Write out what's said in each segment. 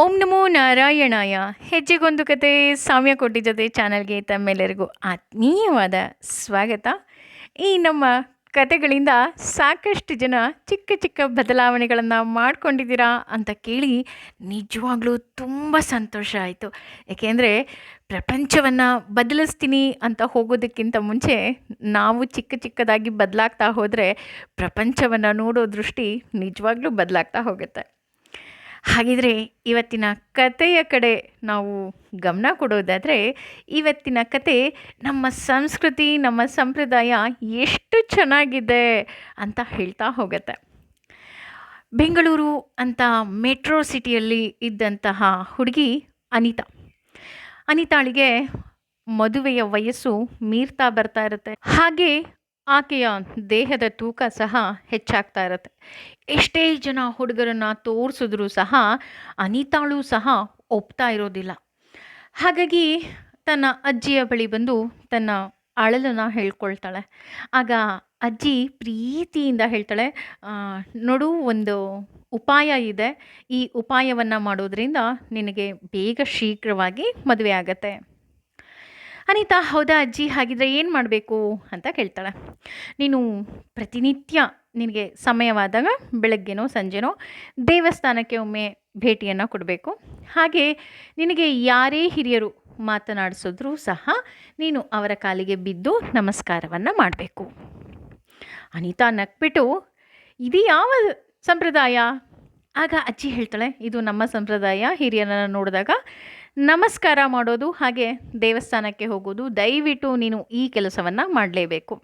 ಓಂ ನಮೋ ನಾರಾಯಣಾಯ. ಹೆಜ್ಜೆಗೊಂದು ಕತೆ ಸಾಮ್ಯ ಕೋಟಿ ಜೊತೆ ಚಾನಲ್ಗೆ ತಮ್ಮೆಲ್ಲರಿಗೂ ಆತ್ಮೀಯವಾದ ಸ್ವಾಗತ. ಈ ನಮ್ಮ ಕತೆಗಳಿಂದ ಸಾಕಷ್ಟು ಜನ ಚಿಕ್ಕ ಚಿಕ್ಕ ಬದಲಾವಣೆಗಳನ್ನು ಮಾಡ್ಕೊಂಡಿದ್ದೀರಾ ಅಂತ ಕೇಳಿ ನಿಜವಾಗ್ಲೂ ತುಂಬ ಸಂತೋಷ ಆಯಿತು. ಏಕೆಂದರೆ ಪ್ರಪಂಚವನ್ನು ಬದಲಿಸ್ತೀನಿ ಅಂತ ಹೋಗೋದಕ್ಕಿಂತ ಮುಂಚೆ ನಾವು ಚಿಕ್ಕ ಚಿಕ್ಕದಾಗಿ ಬದಲಾಗ್ತಾ ಹೋದರೆ ಪ್ರಪಂಚವನ್ನು ನೋಡೋ ದೃಷ್ಟಿ ನಿಜವಾಗ್ಲೂ ಬದಲಾಗ್ತಾ ಹೋಗುತ್ತೆ. ಹಾಗಿದ್ರೆ ಇವತ್ತಿನ ಕತೆಯ ಕಡೆ ನಾವು ಗಮನ ಕೊಡೋದಾದರೆ, ಇವತ್ತಿನ ಕತೆ ನಮ್ಮ ಸಂಸ್ಕೃತಿ, ನಮ್ಮ ಸಂಪ್ರದಾಯ ಎಷ್ಟು ಚೆನ್ನಾಗಿದೆ ಅಂತ ಹೇಳ್ತಾ ಹೋಗುತ್ತೆ. ಬೆಂಗಳೂರು ಅಂತ ಮೆಟ್ರೋ ಸಿಟಿಯಲ್ಲಿ ಇದ್ದಂತಹ ಹುಡುಗಿ ಅನಿತಾ. ಅನಿತಾಳಿಗೆ ಮದುವೆಯ ವಯಸ್ಸು ಮೀರ್ತಾ ಬರ್ತಾ ಇರುತ್ತೆ. ಹಾಗೆ ಆಕೆಯ ದೇಹದ ತೂಕ ಸಹ ಹೆಚ್ಚಾಗ್ತಾ ಇರುತ್ತೆ. ಎಷ್ಟೇ ಜನ ಹುಡುಗರನ್ನು ತೋರಿಸಿದ್ರೂ ಸಹ ಅನಿತಾಳು ಸಹ ಒಪ್ತಾ ಇರೋದಿಲ್ಲ. ಹಾಗಾಗಿ ತನ್ನ ಅಜ್ಜಿಯ ಬಳಿ ಬಂದು ತನ್ನ ಅಳಲನ್ನು ಹೇಳ್ಕೊಳ್ತಾಳೆ. ಆಗ ಅಜ್ಜಿ ಪ್ರೀತಿಯಿಂದ ಹೇಳ್ತಾಳೆ "ಆ, ನೋಡು ಒಂದು ಉಪಾಯ ಇದೆ. ಈ ಉಪಾಯವನ್ನು ಮಾಡೋದ್ರಿಂದ ನಿನಗೆ ಬೇಗ ಶೀಘ್ರವಾಗಿ ಮದುವೆ ಆಗತ್ತೆ. ಅನಿತಾ, ಹೌದಾ ಅಜ್ಜಿ? ಹಾಗಿದ್ರೆ ಏನು ಮಾಡಬೇಕು ಅಂತ ಕೇಳ್ತಾಳೆ. ನೀನು ಪ್ರತಿನಿತ್ಯ ನಿನಗೆ ಸಮಯವಾದಾಗ ಬೆಳಗ್ಗೆನೋ, ಸಂಜೆನೋ ದೇವಸ್ಥಾನಕ್ಕೆ ಒಮ್ಮೆ ಭೇಟಿಯನ್ನು ಕೊಡಬೇಕು. ಹಾಗೆ ನಿನಗೆ ಯಾರೇ ಹಿರಿಯರು ಮಾತನಾಡಿಸಿದ್ರೂ ಸಹ ನೀನು ಅವರ ಕಾಲಿಗೆ ಬಿದ್ದು ನಮಸ್ಕಾರವನ್ನು ಮಾಡಬೇಕು. ಅನಿತಾ ನಕ್ಬಿಟ್ಟು, ಇದು ಯಾವ ಸಂಪ್ರದಾಯ? ಆಗ ಅಜ್ಜಿ ಹೇಳ್ತಾಳೆ, ಇದು ನಮ್ಮ ಸಂಪ್ರದಾಯ. ಹಿರಿಯರನ್ನು ನೋಡಿದಾಗ ನಮಸ್ಕಾರ ಮಾಡೋದು ಹಾಗೆ ದೇವಸ್ಥಾನಕ್ಕೆ ಹೋಗೋದು. ದಯವಿಟ್ಟು ನೀನು ಈ ಕೆಲಸವನ್ನು ಮಾಡಲೇಬೇಕು.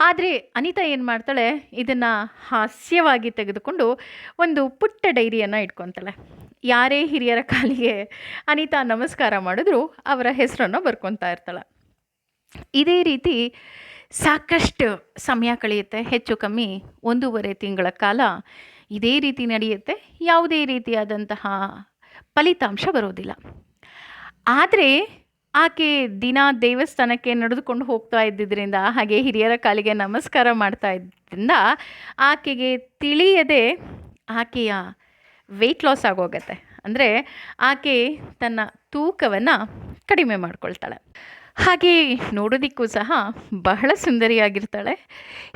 ಆದರೆ ಅನಿತಾ ಏನು ಮಾಡ್ತಾಳೆ? ಇದನ್ನು ಹಾಸ್ಯವಾಗಿ ತೆಗೆದುಕೊಂಡು ಒಂದು ಪುಟ್ಟ ಡೈರಿಯನ್ನು ಇಟ್ಕೊತಾಳೆ. ಯಾರೇ ಹಿರಿಯರ ಕಾಲಿಗೆ ಅನಿತಾ ನಮಸ್ಕಾರ ಮಾಡಿದ್ರು ಅವರ ಹೆಸರನ್ನು ಬರ್ಕೊತಾ ಇರ್ತಾಳೆ. ಇದೇ ರೀತಿ ಸಾಕಷ್ಟು ಸಮಯ ಕಳೆಯುತ್ತೆ, ಹೆಚ್ಚು ಕಮ್ಮಿ ಒಂದೂವರೆ ತಿಂಗಳ ಕಾಲ ಇದೇ ರೀತಿ ನಡೆಯುತ್ತೆ. ಯಾವುದೇ ರೀತಿಯಾದಂತಹ ಫಲಿತಾಂಶ ಬರೋದಿಲ್ಲ. ಆದರೆ ಆಕೆ ದಿನ ದೇವಸ್ಥಾನಕ್ಕೆ ನಡೆದುಕೊಂಡು ಹೋಗ್ತಾ ಇದ್ದಿದ್ದರಿಂದ ಹಾಗೆ ಹಿರಿಯರ ಕಾಲಿಗೆ ನಮಸ್ಕಾರ ಮಾಡ್ತಾ ಇದ್ದರಿಂದ ಆಕೆಗೆ ತಿಳಿಯದೆ ಆಕೆಯ ವೆಯ್ಟ್ ಲಾಸ್ ಆಗೋಗತ್ತೆ. ಅಂದರೆ ಆಕೆ ತನ್ನ ತೂಕವನ್ನು ಕಡಿಮೆ ಮಾಡ್ಕೊಳ್ತಾಳೆ. ಹಾಗೆ ನೋಡೋದಕ್ಕೂ ಸಹ ಬಹಳ ಸುಂದರಿಯಾಗಿರ್ತಾಳೆ.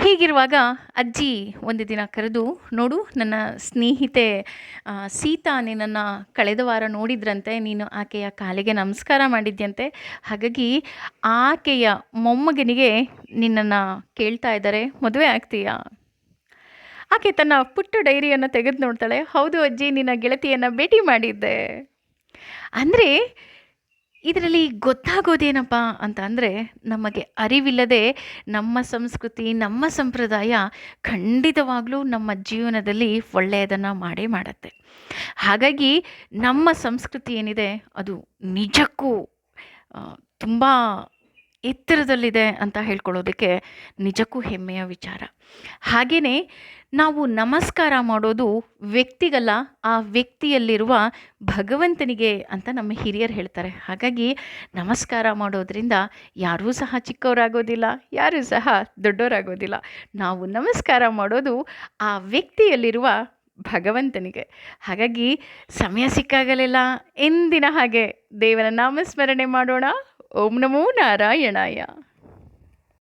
ಹೀಗಿರುವಾಗ ಅಜ್ಜಿ ಒಂದು ದಿನ ಕರೆದು, ನೋಡು, ನನ್ನ ಸ್ನೇಹಿತೆ ಸೀತಾ ನಿನ್ನನ್ನು ಕಳೆದ ವಾರ ನೋಡಿದ್ರಂತೆ. ನೀನು ಆಕೆಯ ಕಾಲಿಗೆ ನಮಸ್ಕಾರ ಮಾಡಿದ್ಯಂತೆ. ಹಾಗಾಗಿ ಆಕೆಯ ಮೊಮ್ಮಗನಿಗೆ ನಿನ್ನನ್ನು ಕೇಳ್ತಾ ಇದ್ದಾರೆ. ಮದುವೆ ಆಗ್ತೀಯಾ? ಆಕೆ ತನ್ನ ಪುಟ್ಟ ಡೈರಿಯನ್ನು ತೆಗೆದು ನೋಡ್ತಾಳೆ ಹೌದು ಅಜ್ಜಿ, ನಿನ್ನ ಗೆಳತಿಯನ್ನು ಭೇಟಿ ಮಾಡಿದ್ದೆ. ಅಂದರೆ ಇದರಲ್ಲಿ ಗೊತ್ತಾಗೋದೇನಪ್ಪ ಅಂತ ಅಂದರೆ ನಮಗೆ ಅರಿವಿಲ್ಲದೆ ನಮ್ಮ ಸಂಸ್ಕೃತಿ, ನಮ್ಮ ಸಂಪ್ರದಾಯ ಖಂಡಿತವಾಗಲೂ ನಮ್ಮ ಜೀವನದಲ್ಲಿ ಒಳ್ಳೆಯದನ್ನು ಮಾಡೇ ಮಾಡುತ್ತೆ. ಹಾಗಾಗಿ ನಮ್ಮ ಸಂಸ್ಕೃತಿ ಏನಿದೆ ಅದು ನಿಜಕ್ಕೂ ತುಂಬ ಎತ್ತರದಲ್ಲಿದೆ ಅಂತ ಹೇಳ್ಕೊಳ್ಳೋದಕ್ಕೆ ನಿಜಕ್ಕೂ ಹೆಮ್ಮೆಯ ವಿಚಾರ. ಹಾಗೆಯೇ ನಾವು ನಮಸ್ಕಾರ ಮಾಡೋದು ವ್ಯಕ್ತಿಗಲ್ಲ, ಆ ವ್ಯಕ್ತಿಯಲ್ಲಿರುವ ಭಗವಂತನಿಗೆ ಅಂತ ನಮ್ಮ ಹಿರಿಯರು ಹೇಳ್ತಾರೆ. ಹಾಗಾಗಿ ನಮಸ್ಕಾರ ಮಾಡೋದ್ರಿಂದ ಯಾರೂ ಸಹ ಚಿಕ್ಕವರಾಗೋದಿಲ್ಲ, ಯಾರೂ ಸಹ ದೊಡ್ಡವರಾಗೋದಿಲ್ಲ. ನಾವು ನಮಸ್ಕಾರ ಮಾಡೋದು ಆ ವ್ಯಕ್ತಿಯಲ್ಲಿರುವ ಭಗವಂತನಿಗೆ. ಹಾಗಾಗಿ ಸಮಯ ಸಿಕ್ಕಾಗಲೆಲ್ಲ, ಎಂದಿನ ಹಾಗೆ ದೇವರ ನಾಮಸ್ಮರಣೆ ಮಾಡೋಣ. ಓಂ ನಮೋ ನಾರಾಯಣಾಯ